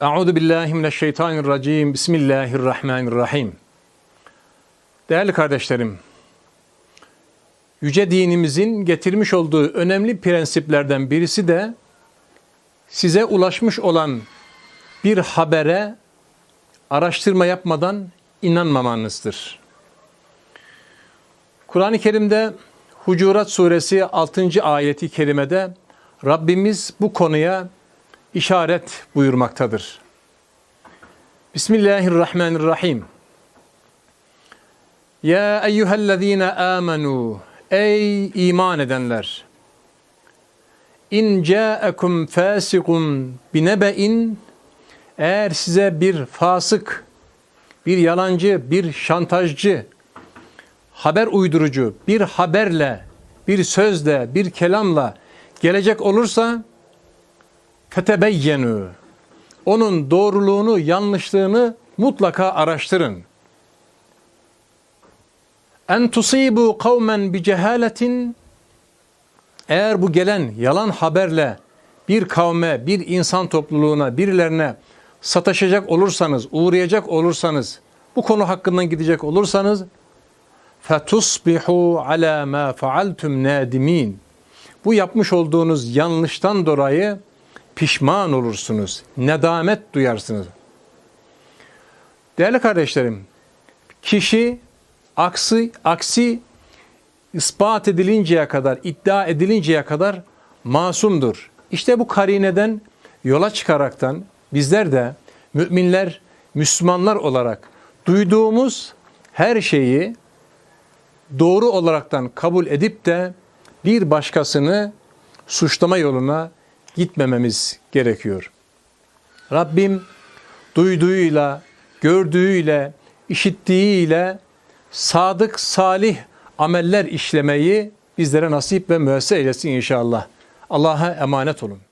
Euzu billahi mineşşeytanirracim. Bismillahirrahmanirrahim. Değerli kardeşlerim, yüce dinimizin getirmiş olduğu önemli prensiplerden birisi de size ulaşmış olan bir habere araştırma yapmadan inanmamanızdır. Kur'an-ı Kerim'de Hucurat Suresi 6. ayeti kerimede Rabbimiz bu konuya işaret buyurmaktadır. Bismillahirrahmanirrahim. Ya eyyühellezine amenu Ey iman edenler! İn ca'ekum fasikun binebe'in eğer size bir fasık, bir yalancı, bir şantajcı, haber uydurucu bir haberle, bir sözle, bir kelamla gelecek olursa fetebeyyenu onun doğruluğunu, yanlışlığını mutlaka araştırın. En tusibu kavmen bi cehaletin eğer bu gelen yalan haberle bir kavme, bir insan topluluğuna, birilerine sataşacak olursanız, uğrayacak olursanız, bu konu hakkından gidecek olursanız fetusbihu ala ma faaltum nadimin. Bu yapmış olduğunuz yanlıştan dolayı pişman olursunuz. Nedamet duyarsınız. Değerli kardeşlerim, kişi aksi aksi ispat edilinceye kadar, iddia edilinceye kadar masumdur. İşte bu karineden yola çıkaraktan bizler de müminler, Müslümanlar olarak duyduğumuz her şeyi doğru olaraktan kabul edip de bir başkasını suçlama yoluna gitmememiz gerekiyor. Rabbim duyduğuyla, gördüğüyle, işittiğiyle sadık, salih ameller işlemeyi bizlere nasip ve müessir eylesin inşallah. Allah'a emanet olun.